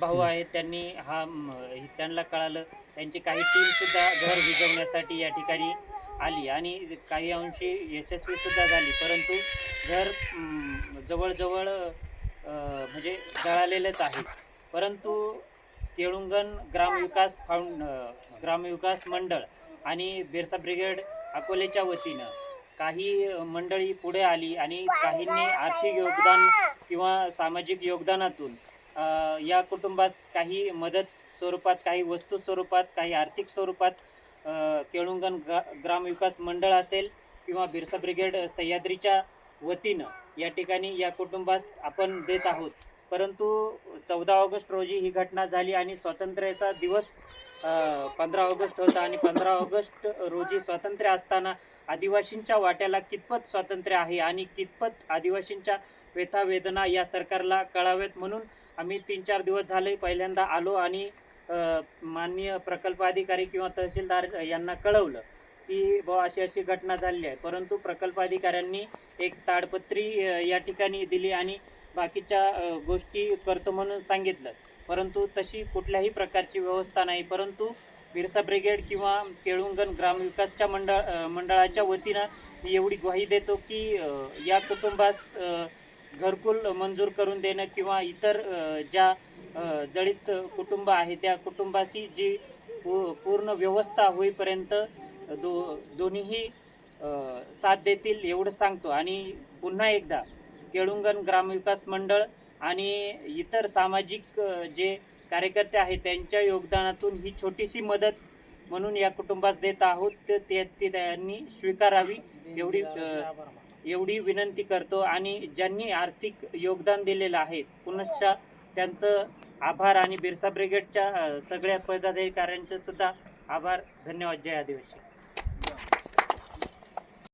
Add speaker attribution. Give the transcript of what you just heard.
Speaker 1: भाऊ आहेत त्यांनी हा त्यांना कळालं. त्यांची काही टीम सुद्धा घर विझवण्यासाठी या ठिकाणी आली आणि काही अंशी यशस्वी सुद्धा झाली. परंतु घर जवळजवळ म्हणजे जळालेलंच आहे. परंतु केळुंगण ग्रामविकास फाउंड ग्रामविकास मंडळ आणि बिरसा ब्रिगेड अकोलेच्या वतीनं काही मंडळी पुढे आली आणि काहींनी आर्थिक योगदान किंवा सामाजिक योगदानातून या कुटुंबास काही मदत स्वरूपात काही वस्तू स्वरूपात काही आर्थिक स्वरूपात केळुंगण ग्रा ग्रामविकास मंडळ असेल किंवा बिरसा ब्रिगेड सह्याद्रीच्या वतीनं या ठिकाणी या कुटुंबास आपण देत आहोत. परंतु चौदा ऑगस्ट रोजी ही घटना झाली आणि स्वातंत्र्याचा दिवस पंधरा ऑगस्ट होता आणि पंधरा ऑगस्ट रोजी स्वातंत्र्य असताना आदिवासींच्या वाट्याला कितपत स्वातंत्र्य आहे आणि कितपत आदिवासींच्या व्यथा वेदना या सरकारला कळाव्यात म्हणून आम्ही तीन चार दिवस झाले पहिल्यांदा आलो आणि माननीय प्रकल्प अधिकारी किंवा तहसीलदार यांना कळवलं. की बुवा अशी अशी घटना झालेली आहे. परंतु प्रकल्प अधिकाऱ्यांनी एक ताडपत्री या ठिकाणी दिली आणि बाकीच्या गोष्टी करतो म्हणून सांगितलं. परंतु तशी कुठल्याही प्रकारची व्यवस्था नाही. परंतु बिरसा ब्रिगेड किंवा केळुंगण ग्रामविकासच्या मंडळ मंडळाच्या वतीनं मी एवढी ग्वाही देतो की या कुटुंबास घरकुल मंजूर करून देणं किंवा इतर ज्या अ, कुटुंब आहे त्या कुटुंबाशी जी पूर्ण व्यवस्था होईपर्यंत दो दोन्हीही साथ देतील एवढं सांगतो. आणि पुन्हा एकदा केळुंगण ग्रामविकास मंडळ आणि इतर सामाजिक जे कार्यकर्ते आहेत त्यांच्या योगदानातून ही छोटीशी मदत म्हणून या कुटुंबास देत आहोत. तर ते त्यांनी स्वीकारावी एवढी एवढी विनंती करतो. आणि ज्यांनी आर्थिक योगदान दिलेलं आहे पुनश्च त्यांचं आभार आणि बिरसा ब्रिगेडच्या सगळ्या पदाधिकाऱ्यांचे सुद्धा आभार. धन्यवाद. जय आदिवासी.